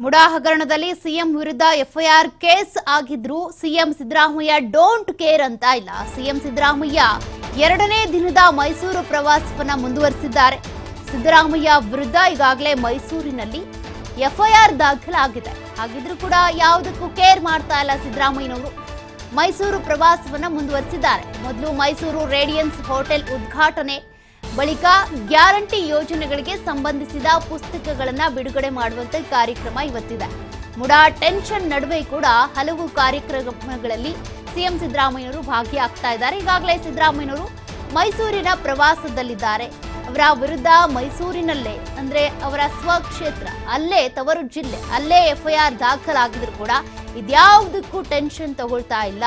ಮುಡಾ ಹಗರಣದಲ್ಲಿ ಸಿಎಂ ವಿರುದ್ಧ FIR case ಆಗಿದ್ರು ಸಿಎಂ ಸಿದ್ದರಾಮಯ್ಯ ಡೋಂಟ್ ಕೇರ್ ಅಂತ ಇಲ್ಲ. ಸಿಎಂ ಸಿದ್ದರಾಮಯ್ಯ ಎರಡನೇ ದಿನದ ಮೈಸೂರು ಪ್ರವಾಸವನ್ನ ಮುಂದುವರಿಸಿದ್ದಾರೆ. ಸಿದ್ದರಾಮಯ್ಯ ವಿರುದ್ಧ ಈಗಾಗಲೇ ಮೈಸೂರಿನಲ್ಲಿ ಎಫ್ಐಆರ್ ದಾಖಲಾಗಿದೆ. ಹಾಗಿದ್ರೂ ಕೂಡ ಯಾವುದಕ್ಕೂ ಕೇರ್ ಮಾಡ್ತಾ ಇಲ್ಲ ಸಿದ್ದರಾಮಯ್ಯನವರು. ಮೈಸೂರು ಪ್ರವಾಸವನ್ನ ಮುಂದುವರಿಸಿದ್ದಾರೆ. ಮೊದಲು ಮೈಸೂರು ರೇಡಿಯನ್ಸ್ ಹೋಟೆಲ್ ಉದ್ಘಾಟನೆ ಬಳಿಕ ಗ್ಯಾರಂಟಿ ಯೋಜನೆಗಳಿಗೆ ಸಂಬಂಧಿಸಿದ ಪುಸ್ತಕಗಳನ್ನು ಬಿಡುಗಡೆ ಮಾಡುವಂತೆ ಕಾರ್ಯಕ್ರಮ ಇವತ್ತಿದೆ. ಮುಡಾ ಟೆನ್ಷನ್ ನಡುವೆ ಕೂಡ ಹಲವು ಕಾರ್ಯಕ್ರಮಗಳಲ್ಲಿ ಸಿಎಂ ಸಿದ್ದರಾಮಯ್ಯನವರು ಭಾಗಿಯಾಗ್ತಾ ಇದ್ದಾರೆ. ಈಗಾಗಲೇ ಸಿದ್ದರಾಮಯ್ಯನವರು ಮೈಸೂರಿನ ಪ್ರವಾಸದಲ್ಲಿದ್ದಾರೆ. ಅವರ ವಿರುದ್ಧ ಮೈಸೂರಿನಲ್ಲೇ, ಅಂದ್ರೆ ಅವರ ಸ್ವಕ್ಷೇತ್ರ, ಅಲ್ಲೇ ತವರು ಜಿಲ್ಲೆ, ಅಲ್ಲೇ ಎಫ್ಐಆರ್ ದಾಖಲಾಗಿದ್ರು ಕೂಡ ಇದ್ಯಾವುದಕ್ಕೂ ಟೆನ್ಷನ್ ತಗೊಳ್ತಾ ಇಲ್ಲ.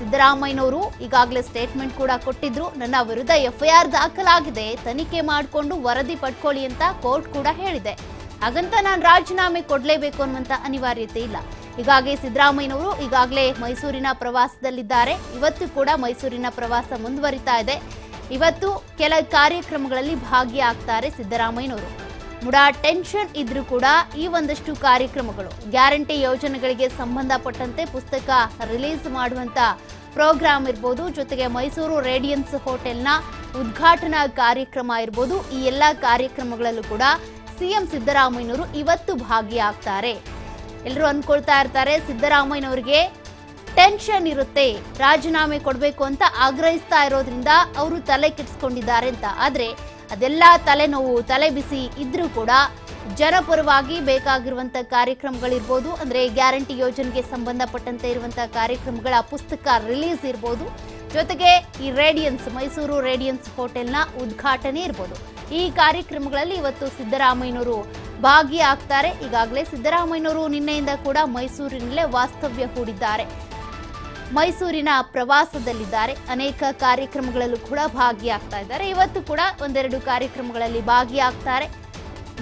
ಸಿದ್ದರಾಮಯ್ಯನವರು ಈಗಾಗಲೇ ಸ್ಟೇಟ್ಮೆಂಟ್ ಕೂಡ ಕೊಟ್ಟಿದ್ರು. ನನ್ನ ವಿರುದ್ಧ ಎಫ್ಐಆರ್ ದಾಖಲಾಗಿದೆ. ತನಿಖೆ ಮಾಡಿಕೊಂಡು ವರದಿ ಪಡ್ಕೊಳ್ಳಿ ಅಂತ ಕೋರ್ಟ್ ಕೂಡ ಹೇಳಿದೆ. ಹಾಗಂತ ನಾನು ರಾಜೀನಾಮೆ ಕೊಡಲೇಬೇಕು ಅನ್ನುವಂತ ಅನಿವಾರ್ಯತೆ ಇಲ್ಲ. ಹೀಗಾಗಿ ಸಿದ್ದರಾಮಯ್ಯನವರು ಈಗಾಗಲೇ ಮೈಸೂರಿನ ಪ್ರವಾಸದಲ್ಲಿದ್ದಾರೆ. ಇವತ್ತು ಕೂಡ ಮೈಸೂರಿನ ಪ್ರವಾಸ ಮುಂದುವರಿತಾ ಇದೆ. ಇವತ್ತು ಕೆಲ ಕಾರ್ಯಕ್ರಮಗಳಲ್ಲಿ ಭಾಗಿಯಾಗ್ತಾರೆ ಸಿದ್ದರಾಮಯ್ಯನವರು. ಮುಡಾ ಟೆನ್ಷನ್ ಇದ್ರೂ ಕೂಡ ಈ ಒಂದಷ್ಟು ಕಾರ್ಯಕ್ರಮಗಳು, ಗ್ಯಾರಂಟಿ ಯೋಜನೆಗಳಿಗೆ ಸಂಬಂಧಪಟ್ಟಂತೆ ಪುಸ್ತಕ ರಿಲೀಸ್ ಮಾಡುವಂತ ಪ್ರೋಗ್ರಾಮ್ ಇರ್ಬೋದು, ಜೊತೆಗೆ ಮೈಸೂರು ರೇಡಿಯನ್ಸ್ ಹೋಟೆಲ್ನ ಉದ್ಘಾಟನಾ ಕಾರ್ಯಕ್ರಮ ಇರ್ಬೋದು, ಈ ಎಲ್ಲ ಕಾರ್ಯಕ್ರಮಗಳಲ್ಲೂ ಕೂಡ ಸಿಎಂ ಸಿದ್ದರಾಮಯ್ಯನವರು ಇವತ್ತು ಭಾಗಿಯಾಗ್ತಾರೆ. ಎಲ್ಲರೂ ಅನ್ಕೊಳ್ತಾ ಇರ್ತಾರೆ, ಸಿದ್ದರಾಮಯ್ಯನವರಿಗೆ ಟೆನ್ಷನ್ ಇರುತ್ತೆ, ರಾಜೀನಾಮೆ ಕೊಡಬೇಕು ಅಂತ ಆಗ್ರಹಿಸ್ತಾ ಇರೋದ್ರಿಂದ ಅವರು ತಲೆ ಕೆಡಿಸ್ಕೊಂಡಿದ್ದಾರೆ ಅಂತ. ಆದ್ರೆ ಅದೆಲ್ಲ ತಲೆನೋವು, ತಲೆ ಬಿಸಿ ಇದ್ರೂ ಕೂಡ ಜನಪರವಾಗಿ ಬೇಕಾಗಿರುವಂತ ಕಾರ್ಯಕ್ರಮಗಳಿರ್ಬೋದು. ಅಂದ್ರೆ ಗ್ಯಾರಂಟಿ ಯೋಜನೆಗೆ ಸಂಬಂಧಪಟ್ಟಂತೆ ಇರುವಂತಹ ಕಾರ್ಯಕ್ರಮಗಳ ಪುಸ್ತಕ ರಿಲೀಸ್ ಇರ್ಬೋದು. ಜೊತೆಗೆ ಈ ರೇಡಿಯನ್ಸ್, ಮೈಸೂರು ರೇಡಿಯನ್ಸ್ ಹೋಟೆಲ್ನ ಉದ್ಘಾಟನೆ ಇರ್ಬೋದು. ಈ ಕಾರ್ಯಕ್ರಮಗಳಲ್ಲಿ ಇವತ್ತು ಸಿದ್ದರಾಮಯ್ಯನವರು ಭಾಗಿಯಾಗ್ತಾರೆ. ಈಗಾಗಲೇ ಸಿದ್ದರಾಮಯ್ಯನವರು ನಿನ್ನೆಯಿಂದ ಕೂಡ ಮೈಸೂರಿನಲ್ಲೇ ವಾಸ್ತವ್ಯ ಹೂಡಿದ್ದಾರೆ. ಮೈಸೂರಿನ ಪ್ರವಾಸದಲ್ಲಿದ್ದಾರೆ. ಅನೇಕ ಕಾರ್ಯಕ್ರಮಗಳಲ್ಲೂ ಕೂಡ ಭಾಗಿಯಾಗ್ತಾ ಇದ್ದಾರೆ. ಇವತ್ತು ಕೂಡ ಒಂದೆರಡು ಕಾರ್ಯಕ್ರಮಗಳಲ್ಲಿ ಭಾಗಿಯಾಗ್ತಾರೆ.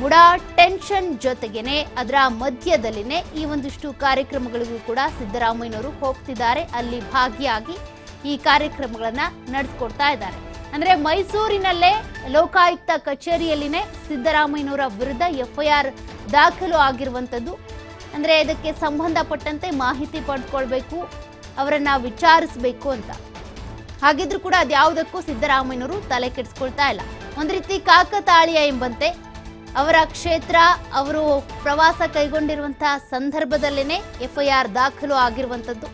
ಮುಡಾ ಟೆನ್ಷನ್ ಜೊತೆಗೇನೆ ಅದರ ಮಧ್ಯದಲ್ಲಿನೇ ಈ ಒಂದಿಷ್ಟು ಕಾರ್ಯಕ್ರಮಗಳಿಗೂ ಕೂಡ ಸಿದ್ದರಾಮಯ್ಯನವರು ಹೋಗ್ತಿದ್ದಾರೆ. ಅಲ್ಲಿ ಭಾಗಿಯಾಗಿ ಈ ಕಾರ್ಯಕ್ರಮಗಳನ್ನ ನಡೆಸ್ಕೊಡ್ತಾ ಇದ್ದಾರೆ. ಅಂದ್ರೆ ಮೈಸೂರಿನಲ್ಲೇ ಲೋಕಾಯುಕ್ತ ಕಚೇರಿಯಲ್ಲಿನೇ ಸಿದ್ದರಾಮಯ್ಯನವರ ವಿರುದ್ಧ ಎಫ್ಐಆರ್ ದಾಖಲು ಆಗಿರುವಂಥದ್ದು. ಅಂದ್ರೆ ಇದಕ್ಕೆ ಸಂಬಂಧಪಟ್ಟಂತೆ ಮಾಹಿತಿ ಪಡ್ಕೊಳ್ಬೇಕು. ಅವರನ್ನ ವಿಚಾರಿಸಬೇಕು ಅಂತ. ಹಾಗಿದ್ರು ಕೂಡ ಅದ್ಯಾವುದಕ್ಕೂ ಸಿದ್ದರಾಮಯ್ಯನವರು ತಲೆ ಕೆಡಿಸ್ಕೊಳ್ತಾ ಇಲ್ಲ. ಒಂದು ರೀತಿ ಕಾಕತಾಳೀಯ ಎಂಬಂತೆ ಅವರ ಕ್ಷೇತ್ರ, ಅವರು ಪ್ರವಾಸ ಕೈಗೊಂಡಿರುವಂತಹ ಸಂದರ್ಭದಲ್ಲೇನೆ ಎಫ್ಐಆರ್ ದಾಖಲು ಆಗಿರುವಂಥದ್ದು.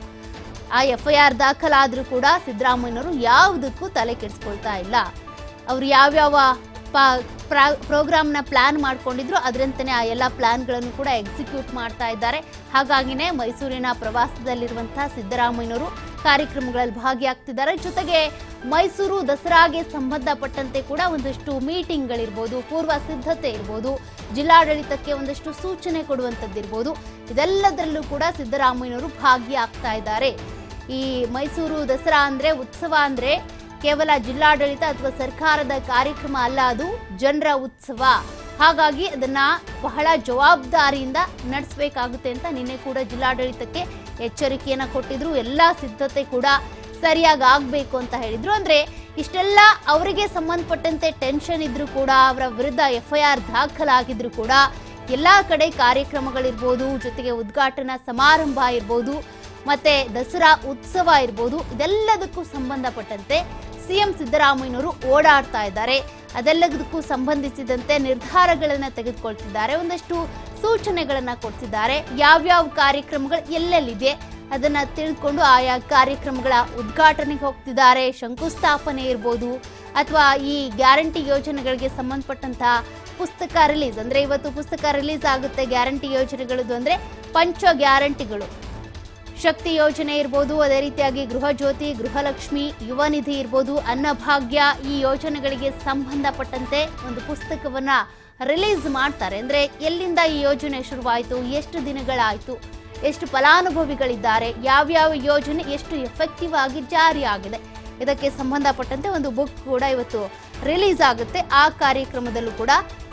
ಆ ಎಫ್ಐಆರ್ ದಾಖಲಾದರೂ ಕೂಡ ಸಿದ್ದರಾಮಯ್ಯನವರು ಯಾವುದಕ್ಕೂ ತಲೆ ಕೆಡಿಸ್ಕೊಳ್ತಾ ಇಲ್ಲ. ಅವರು ಯಾವ್ಯಾವ ಪ್ರೋಗ್ರಾಮ್ನ ಪ್ಲಾನ್ ಮಾಡ್ಕೊಂಡಿದ್ರು. ಅದರಂತೆಯೇ ಆ ಎಲ್ಲ ಪ್ಲಾನ್ಗಳನ್ನು ಕೂಡ ಎಕ್ಸಿಕ್ಯೂಟ್ ಮಾಡ್ತಾ ಇದ್ದಾರೆ. ಹಾಗಾಗಿನೇ ಮೈಸೂರಿನ ಪ್ರವಾಸದಲ್ಲಿರುವಂತಹ ಸಿದ್ದರಾಮಯ್ಯನವರು ಕಾರ್ಯಕ್ರಮಗಳಲ್ಲಿ ಭಾಗಿಯಾಗ್ತಿದ್ದಾರೆ. ಜೊತೆಗೆ ಮೈಸೂರು ದಸರಾಗೆ ಸಂಬಂಧಪಟ್ಟಂತೆ ಕೂಡ ಒಂದಷ್ಟು ಮೀಟಿಂಗ್ಗಳಿರ್ಬೋದು, ಪೂರ್ವ ಸಿದ್ಧತೆ ಇರ್ಬೋದು, ಜಿಲ್ಲಾಡಳಿತಕ್ಕೆ ಒಂದಷ್ಟು ಸೂಚನೆ ಕೊಡುವಂಥದ್ದಿರ್ಬೋದು ಇದೆಲ್ಲದರಲ್ಲೂ ಕೂಡ ಸಿದ್ದರಾಮಯ್ಯನವರು ಭಾಗಿಯಾಗ್ತಾ ಇದ್ದಾರೆ. ಈ ಮೈಸೂರು ದಸರಾ ಅಂದ್ರೆ, ಉತ್ಸವ ಅಂದ್ರೆ ಕೇವಲ ಜಿಲ್ಲಾಡಳಿತ ಅಥವಾ ಸರ್ಕಾರದ ಕಾರ್ಯಕ್ರಮ ಅಲ್ಲ, ಅದು ಜನರ ಉತ್ಸವ. ಹಾಗಾಗಿ ಅದನ್ನ ಬಹಳ ಜವಾಬ್ದಾರಿಯಿಂದ ನಡೆಸಬೇಕಾಗುತ್ತೆ ಅಂತ ನಿನ್ನೆ ಕೂಡ ಜಿಲ್ಲಾಡಳಿತಕ್ಕೆ ಎಚ್ಚರಿಕೆಯನ್ನು ಕೊಟ್ಟಿದ್ರು. ಎಲ್ಲಾ ಸಿದ್ಧತೆ ಕೂಡ ಸರಿಯಾಗಿ ಆಗಬೇಕು ಅಂತ ಹೇಳಿದ್ರು. ಅಂದ್ರೆ ಇಷ್ಟೆಲ್ಲ ಅವರಿಗೆ ಸಂಬಂಧಪಟ್ಟಂತೆ ಟೆನ್ಷನ್ ಇದ್ರು ಕೂಡ, ಅವರ ವಿರುದ್ಧ ಎಫ್ಐಆರ್ ದಾಖಲಾಗಿದ್ರು ಕೂಡ, ಎಲ್ಲಾ ಕಡೆ ಕಾರ್ಯಕ್ರಮಗಳಿರ್ಬೋದು, ಜೊತೆಗೆ ಉದ್ಘಾಟನಾ ಸಮಾರಂಭ ಇರ್ಬೋದು, ಮತ್ತೆ ದಸರಾ ಉತ್ಸವ ಇರ್ಬೋದು, ಇದೆಲ್ಲದಕ್ಕೂ ಸಂಬಂಧಪಟ್ಟಂತೆ ಸಿಎಂ ಸಿದ್ದರಾಮಯ್ಯನವರು ಓಡಾಡ್ತಾ ಇದ್ದಾರೆ. ಅದೆಲ್ಲದಕ್ಕೂ ಸಂಬಂಧಿಸಿದಂತೆ ನಿರ್ಧಾರಗಳನ್ನು ತೆಗೆದುಕೊಳ್ತಿದ್ದಾರೆ. ಒಂದಷ್ಟು ಸೂಚನೆಗಳನ್ನು ಕೊಡ್ತಿದ್ದಾರೆ. ಯಾವ್ಯಾವ ಕಾರ್ಯಕ್ರಮಗಳು ಎಲ್ಲೆಲ್ಲಿದೆ ಅದನ್ನ ತಿಳ್ಕೊಂಡು ಆಯಾ ಕಾರ್ಯಕ್ರಮಗಳ ಉದ್ಘಾಟನೆಗೆ ಹೋಗ್ತಿದ್ದಾರೆ. ಶಂಕುಸ್ಥಾಪನೆ ಇರ್ಬೋದು ಅಥವಾ ಈ ಗ್ಯಾರಂಟಿ ಯೋಜನೆಗಳಿಗೆ ಸಂಬಂಧಪಟ್ಟಂತಹ ಪುಸ್ತಕ ರಿಲೀಸ್ ಅಂದ್ರೆ ಇವತ್ತು ಪುಸ್ತಕ ರಿಲೀಸ್ ಆಗುತ್ತೆ. ಗ್ಯಾರಂಟಿ ಯೋಜನೆಗಳದ್ದು ಅಂದರೆ ಪಂಚ ಗ್ಯಾರಂಟಿಗಳು. ಶಕ್ತಿ ಯೋಜನೆ ಇರ್ಬೋದು, ಅದೇ ರೀತಿಯಾಗಿ ಗೃಹ ಜ್ಯೋತಿ, ಗೃಹಲಕ್ಷ್ಮಿ, ಯುವ ನಿಧಿ ಇರ್ಬೋದು, ಅನ್ನಭಾಗ್ಯ ಈ ಯೋಜನೆಗಳಿಗೆ ಸಂಬಂಧಪಟ್ಟಂತೆ ಒಂದು ಪುಸ್ತಕವನ್ನ ರಿಲೀಸ್ ಮಾಡ್ತಾರೆ. ಅಂದ್ರೆ ಎಲ್ಲಿಂದ ಈ ಯೋಜನೆ ಶುರುವಾಯಿತು, ಎಷ್ಟು ದಿನಗಳಾಯಿತು, ಎಷ್ಟು ಫಲಾನುಭವಿಗಳಿದ್ದಾರೆ, ಯಾವ್ಯಾವ ಯೋಜನೆ ಎಷ್ಟು ಎಫೆಕ್ಟಿವ್ ಆಗಿ ಜಾರಿಯಾಗಿದೆ ಇದಕ್ಕೆ ಸಂಬಂಧಪಟ್ಟಂತೆ ಒಂದು ಬುಕ್ ಕೂಡ ಇವತ್ತು ರಿಲೀಸ್ ಆಗುತ್ತೆ. ಆ ಕಾರ್ಯಕ್ರಮದಲ್ಲೂ ಕೂಡ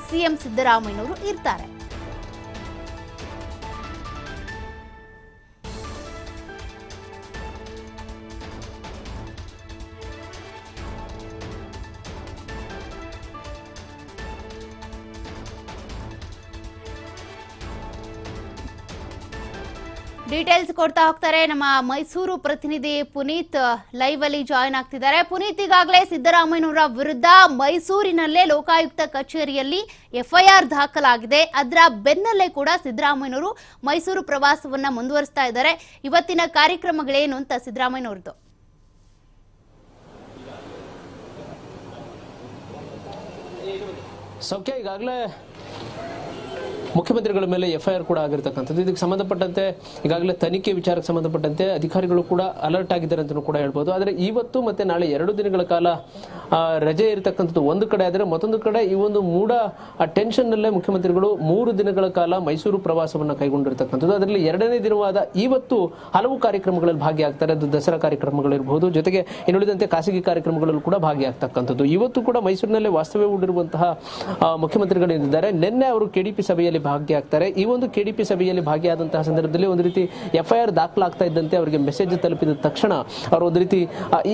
ಸಿಎಂ ಸಿದ್ದರಾಮಯ್ಯನವರು ಇರ್ತಾರೆ. ಡೀಟೇಲ್ಸ್ ಕೊಡ್ತಾ ಹೋಗ್ತಾರೆ ನಮ್ಮ ಮೈಸೂರು ಪ್ರತಿನಿಧಿ ಪುನೀತ್ ಲೈವ್ ಅಲ್ಲಿ ಜಾಯ್ನ್ ಆಗ್ತಿದ್ದಾರೆ. ಪುನೀತ್ ಈಗಾಗಲೇ ಸಿದ್ದರಾಮಯ್ಯನವರ ವಿರುದ್ಧ ಮೈಸೂರಿನಲ್ಲೇ ಲೋಕಾಯುಕ್ತ ಕಚೇರಿಯಲ್ಲಿ ಎಫ್ಐಆರ್ ದಾಖಲಾಗಿದೆ. ಅದರ ಬೆನ್ನಲ್ಲೇ ಕೂಡ ಸಿದ್ದರಾಮಯ್ಯನವರು ಮೈಸೂರು ಪ್ರವಾಸವನ್ನ ಮುಂದುವರಿಸ್ತಾ ಇದ್ದಾರೆ. ಇವತ್ತಿನ ಕಾರ್ಯಕ್ರಮಗಳೇನು ಅಂತ ಸಿದ್ದರಾಮಯ್ಯನವ್ರದ್ದು. ಸೌಖ್ಯ, ಈಗಾಗಲೇ ಮುಖ್ಯಮಂತ್ರಿಗಳ ಮೇಲೆ ಎಫ್ಐಆರ್ ಕೂಡ ಆಗಿರ್ತಕ್ಕಂಥದ್ದು. ಇದಕ್ಕೆ ಸಂಬಂಧಪಟ್ಟಂತೆ ಈಗಾಗಲೇ ತನಿಖೆ ವಿಚಾರಕ್ಕೆ ಸಂಬಂಧಪಟ್ಟಂತೆ ಅಧಿಕಾರಿಗಳು ಕೂಡ ಅಲರ್ಟ್ ಆಗಿದ್ದಾರೆ ಅಂತ ಕೂಡ ಹೇಳ್ಬೋದು. ಆದರೆ ಇವತ್ತು ಮತ್ತೆ ನಾಳೆ ಎರಡು ದಿನಗಳ ಕಾಲ ರಜೆ ಇರತಕ್ಕಂಥದ್ದು ಒಂದು ಕಡೆ ಆದರೆ ಮತ್ತೊಂದು ಕಡೆ ಈ ಒಂದು ಮೂಡ ಟೆನ್ಷನ್ನಲ್ಲೇ ಮುಖ್ಯಮಂತ್ರಿಗಳು ಮೂರು ದಿನಗಳ ಕಾಲ ಮೈಸೂರು ಪ್ರವಾಸವನ್ನು ಕೈಗೊಂಡಿರ್ತಕ್ಕಂಥದ್ದು. ಅದರಲ್ಲಿ ಎರಡನೇ ದಿನವಾದ ಇವತ್ತು ಹಲವು ಕಾರ್ಯಕ್ರಮಗಳಲ್ಲಿ ಭಾಗಿಯಾಗ್ತಾರೆ. ಅದು ದಸರಾ ಕಾರ್ಯಕ್ರಮಗಳಿರ್ಬೋದು ಜೊತೆಗೆ ಇನ್ನುಳಿದಂತೆ ಖಾಸಗಿ ಕಾರ್ಯಕ್ರಮಗಳಲ್ಲೂ ಕೂಡ ಭಾಗಿಯಾಗ್ತಕ್ಕಂಥದ್ದು. ಇವತ್ತು ಕೂಡ ಮೈಸೂರಿನಲ್ಲೇ ವಾಸ್ತವ್ಯ ಹೂಡಿರುವಂತಹ ಮುಖ್ಯಮಂತ್ರಿಗಳಿದ್ದಾರೆ. ನಿನ್ನೆ ಅವರು ಕೆಡಿಪಿ ಸಭೆಯಲ್ಲಿ ಭಾಗಿಯಾಗ್ತಾರೆ ಈ ಒಂದು ಕೆಡಿಪಿ ಸಭೆಯಲ್ಲಿ ಭಾಗಿಯಾದಂತಹ ಸಂದರ್ಭದಲ್ಲಿ ಒಂದು ರೀತಿ ಎಫ್ಐಆರ್ ದಾಖಲಾಗ್ತಾ ಇದ್ದಂತೆ ಅವರಿಗೆ ಮೆಸೇಜ್ ತಲುಪಿದ ತಕ್ಷಣ ಅವರು ಒಂದು ರೀತಿ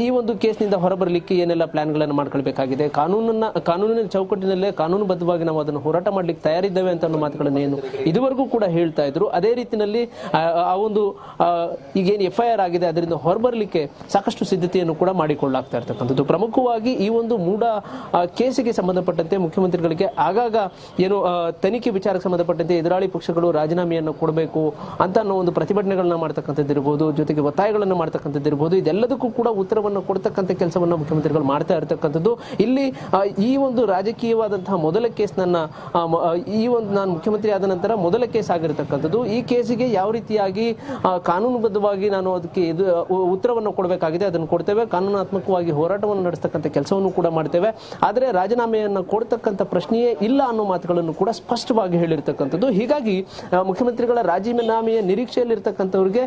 ಈ ಒಂದು ಕೇಸ್ನಿಂದ ಹೊರಬರಲಿಕ್ಕೆ ಏನೆಲ್ಲ ಪ್ಲಾನ್ಗಳನ್ನು ಮಾಡ್ಕೊಳ್ಬೇಕಾಗಿದೆ? ಕಾನೂನನ್ನ, ಕಾನೂನಿನ ಚೌಕಟ್ಟಿನಲ್ಲೇ ಕಾನೂನುಬದ್ಧವಾಗಿ ನಾವು ಅದನ್ನು ಹೋರಾಟ ಮಾಡ್ಲಿಕ್ಕೆ ತಯಾರಿದ್ದೇವೆ ಅಂತ ಅನ್ನೋ ಮಾತುಗಳನ್ನು ಏನು ಇದುವರೆಗೂ ಕೂಡ ಹೇಳ್ತಾ ಇದ್ರು. ಅದೇ ರೀತಿಯಲ್ಲಿ, ಆ ಒಂದು ಈಗೇನು ಎಫ್ ಐ ಆರ್ ಆಗಿದೆ, ಅದರಿಂದ ಹೊರಬರಲಿಕ್ಕೆ ಸಾಕಷ್ಟು ಸಿದ್ಧತೆಯನ್ನು ಕೂಡ ಮಾಡಿಕೊಳ್ಳಾಗ್ತಾ ಇರ್ತಕ್ಕಂಥದ್ದು. ಪ್ರಮುಖವಾಗಿ ಈ ಒಂದು ಮೂಡ ಕೇಸಿಗೆ ಸಂಬಂಧಪಟ್ಟಂತೆ ಮುಖ್ಯಮಂತ್ರಿಗಳಿಗೆ ಆಗಾಗ ಏನು ತನಿಖೆ ವಿಚಾರಕ್ಕೆ ಸಂಬಂಧಪಟ್ಟಂತೆ ಎದುರಾಳಿ ಪಕ್ಷಗಳು ರಾಜೀನಾಮೆಯನ್ನು ಕೊಡಬೇಕು ಅಂತ ಅನ್ನೋ ಒಂದು ಪ್ರತಿಭಟನೆಗಳನ್ನ ಮಾಡ್ತಕ್ಕಂಥದ್ದು ಇರ್ಬೋದು, ಜೊತೆಗೆ ಒತ್ತಾಯಗಳನ್ನು ಮಾಡ್ತಕ್ಕಂಥದ್ದು ಇರ್ಬೋದು, ಇದೆಲ್ಲದಕ್ಕೂ ಕೂಡ ಉತ್ತರವನ್ನು ಕೊಡ್ತಕ್ಕಂಥ ಕೆಲಸವನ್ನ ಮುಖ್ಯಮಂತ್ರಿಗಳು ಮಾಡ್ತಾ ಇರತಕ್ಕಂಥದ್ದು. ಇಲ್ಲಿ ಈ ಒಂದು ರಾಜಕೀಯವಾದಂತಹ ಮೊದಲ ಕೇಸ್ ನನ್ನ ಈ ಒಂದು ನಾನು ಮುಖ್ಯಮಂತ್ರಿ ಆದ ನಂತರ ಮೊದಲ ಕೇಸ್ ಆಗಿರತಕ್ಕಂಥದ್ದು. ಈ ಕೇಸಿಗೆ ಯಾವ ರೀತಿಯಾಗಿ ಕಾನೂನುಬದ್ಧವಾಗಿ ನಾನು ಅದಕ್ಕೆ ಇದು ಉತ್ತರವನ್ನು ಕೊಡಬೇಕಾಗಿದೆ, ಅದನ್ನು ಕೊಡ್ತೇವೆ. ಕಾನೂನಾತ್ಮಕವಾಗಿ ಹೋರಾಟವನ್ನು ನಡೆಸ್ತಕ್ಕಂಥ ಕೆಲಸವನ್ನು ಕೂಡ ಮಾಡ್ತೇವೆ. ಆದರೆ ರಾಜೀನಾಮೆಯನ್ನು ಕೊಡ್ತಕ್ಕಂಥ ಪ್ರಶ್ನೆಯೇ ಇಲ್ಲ ಅನ್ನೋ ಮಾತುಗಳನ್ನು ಕೂಡ ಸ್ಪಷ್ಟವಾಗಿ ಹೇಳಿರ್ತಕ್ಕಂಥದ್ದು ಹೀಗಾಗಿ ಮುಖ್ಯಮಂತ್ರಿಗಳ ರಾಜೀನಾಮೆಯ ನಿರೀಕ್ಷೆಯಲ್ಲಿರ್ತಕ್ಕಂಥವ್ರಿಗೆ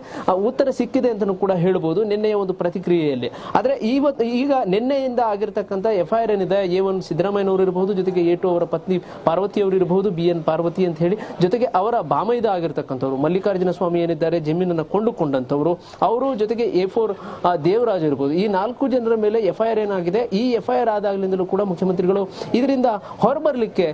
ಉತ್ತರ ಸಿಕ್ಕಿದೆ ಅಂತಲೂ ಕೂಡ ಹೇಳ್ಬೋದು ನಿನ್ನೆಯ ಒಂದು ಪ್ರತಿಕ್ರಿಯೆಯಲ್ಲಿ. ಆದರೆ ಇವತ್ತು ಈಗ ನಿನ್ನೆಯಿಂದ ಆಗಿರ್ತಕ್ಕಂಥ ಎಫ್ ಐ ಆರ್ ಏನಿದೆ, ಎ ಒನ್ ಸಿದ್ದರಾಮಯ್ಯನವರು ಇರಬಹುದು ಜೊತೆಗೆ ಎ ಟು ಅವರ ಪತ್ನಿ ಪಾರ್ವತಿ ಅವರು ಇರಬಹುದು ಬಿ ಎನ್ ಪಾರ್ವತಿ ಅಂತ ಹೇಳಿ, ಜೊತೆಗೆ ಅವರ ಬಾಮೈದ ಆಗಿರ್ತಕ್ಕಂಥವ್ರು, ಮಲ್ಲಿಕಾರ್ಜುನ ಸ್ವಾಮಿ ಏನಿದ್ದಾರೆ, ಜಮೀನನ್ನು ಕೊಂಡುಕೊಂಡಂಥವ್ರು, ಅವರು ಜೊತೆಗೆ ಎ ಫೋರ್ ದೇವರಾಜ್ ಇರಬಹುದು ಈ ನಾಲ್ಕು ಜನರ ಮೇಲೆ ಎಫ್ ಐ ಆರ್ ಏನಾಗಿದೆ, ಈ ಎಫ್ ಐ ಆರ್ ಆದಾಗಲಿಂದಲೂ ಕೂಡ ಮುಖ್ಯಮಂತ್ರಿಗಳು ಇದರಿಂದ ಹೊರಬರಲಿಕ್ಕೆ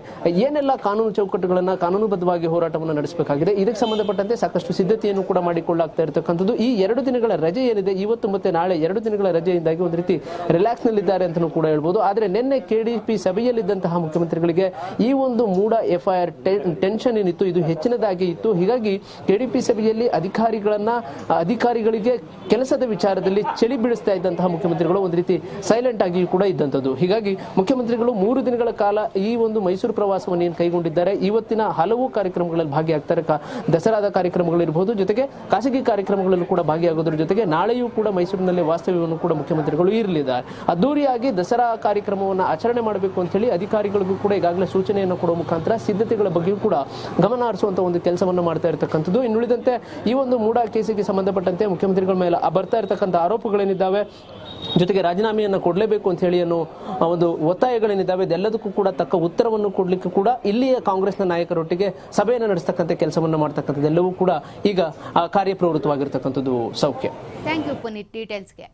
ಏನೆಲ್ಲ ಕಾನೂನು ಚೌಕಟ್ಟುಗಳನ್ನ ಕಾನೂನುಬದ್ಧವಾಗಿ ಹೋರಾಟವನ್ನು ನಡೆಸಬೇಕಾಗಿದೆ. ಇದಕ್ಕೆ ಸಂಬಂಧಪಟ್ಟಂತೆ ಸಾಕಷ್ಟು ಸಿದ್ಧತೆಯನ್ನು ಕೂಡ ಮಾಡಿಕೊಳ್ಳಾಗ್ತಾ ಇರತಕ್ಕಂಥದ್ದು. ಈ ಎರಡು ದಿನಗಳ ರಜೆ ಏನಿದೆ, ಇವತ್ತು ಮತ್ತೆ ನಾಳೆ ಎರಡು ದಿನಗಳ ರಜೆಯಿಂದಾಗಿ ಒಂದು ರೀತಿ ರಿಲ್ಯಾಕ್ಸ್ ನಲ್ಲಿದ್ದಾರೆ ಅಂತಲೂ ಕೂಡ ಹೇಳ್ಬೋದು. ಆದರೆ ನಿನ್ನೆ ಕೆಡಿಪಿ ಸಭೆಯಲ್ಲಿದ್ದಂತಹ ಮುಖ್ಯಮಂತ್ರಿಗಳಿಗೆ ಈ ಒಂದು ಮೂಡ ಎಫ್ಐಆರ್ ಟೆನ್ಷನ್ ಏನಿತ್ತು, ಇದು ಹೆಚ್ಚಿನದಾಗಿ ಇತ್ತು. ಹೀಗಾಗಿ ಕೆಡಿಪಿ ಸಭೆಯಲ್ಲಿ ಅಧಿಕಾರಿಗಳನ್ನ, ಅಧಿಕಾರಿಗಳಿಗೆ ಕೆಲಸದ ವಿಚಾರದಲ್ಲಿ ಚಳಿ ಬೀಳಿಸ್ತಾ ಇದ್ದಂತಹ ಮುಖ್ಯಮಂತ್ರಿಗಳು ಒಂದು ರೀತಿ ಸೈಲೆಂಟ್ ಆಗಿ ಕೂಡ ಇದ್ದಂಥದ್ದು. ಹೀಗಾಗಿ ಮುಖ್ಯಮಂತ್ರಿಗಳು ಮೂರು ದಿನಗಳ ಕಾಲ ಈ ಒಂದು ಮೈಸೂರು ಪ್ರವಾಸವನ್ನು ಏನು ಕೈಗೊಂಡಿದ್ದಾರೆ, ಇವತ್ತಿನ ಹಲವು ಕಾರ್ಯಕ್ರಮಗಳಲ್ಲಿ ಭಾಗಿಯಾಗ್ತಾರೆ. ದಸರಾದ ಕಾರ್ಯಕ್ರಮಗಳಿರಬಹುದು ಜೊತೆಗೆ ಖಾಸಗಿ ಕಾರ್ಯಕ್ರಮಗಳಲ್ಲೂ ಕೂಡ ಭಾಗಿಯಾಗೋದ್ರ ಜೊತೆಗೆ ನಾಳೆಯೂ ಕೂಡ ಮೈಸೂರಿನಲ್ಲಿ ವಾಸ್ತವ್ಯವನ್ನು ಕೂಡ ಮುಖ್ಯಮಂತ್ರಿಗಳು ಇರಲಿದ್ದಾರೆ ಅದ್ದೂರಿಯಾಗಿ ದಸರಾ ಕಾರ್ಯಕ್ರಮವನ್ನು ಆಚರಣೆ ಮಾಡಬೇಕು ಅಂತ ಹೇಳಿ ಅಧಿಕಾರಿಗಳಿಗೂ ಕೂಡ ಈಗಾಗಲೇ ಸೂಚನೆಯನ್ನು ಕೊಡುವ ಮುಖಾಂತರ ಸಿದ್ಧತೆಗಳ ಬಗ್ಗೆಯೂ ಕೂಡ ಗಮನ ಹರಿಸುವಂತ ಒಂದು ಕೆಲಸವನ್ನು ಮಾಡ್ತಾ ಇರತಕ್ಕಂಥದ್ದು. ಇನ್ನುಳಿದಂತೆ ಈ ಒಂದು ಮೂಡಾ ಕೇಸಿಗೆ ಸಂಬಂಧಪಟ್ಟಂತೆ ಮುಖ್ಯಮಂತ್ರಿಗಳ ಮೇಲೆ ಬರ್ತಾ ಇರತಕ್ಕಂಥ ಆರೋಪಗಳೇನಿದ್ದಾವೆ, ಜೊತೆಗೆ ರಾಜೀನಾಮೆಯನ್ನು ಕೊಡಲೇಬೇಕು ಅಂತ ಹೇಳಿ ಅನ್ನೋ ಒಂದು ಒತ್ತಾಯಗಳೇನಿದ್ದಾವೆ, ಇದೆಲ್ಲದಕ್ಕೂ ಕೂಡ ತಕ್ಕ ಉತ್ತರವನ್ನು ಕೊಡಲಿಕ್ಕೆ ಕೂಡ ಇಲ್ಲಿಯ ಕಾಂಗ್ರೆಸ್ನ ನಾಯಕರೊಟ್ಟಿಗೆ ಸಭೆಯನ್ನು ನಡೆಸ್ತಕ್ಕಂಥ ಕೆಲಸವನ್ನು ಮಾಡ್ತಕ್ಕಂಥದ್ದೆಲ್ಲವೂ ಕೂಡ ಈಗ ಕಾರ್ಯಪ್ರವೃತ್ತವಾಗಿರ್ತಕ್ಕಂಥದ್ದು ಸೌಖ್ಯ. Thank you Puneeth ಡೀಟೇಲ್ಸ್ಗೆ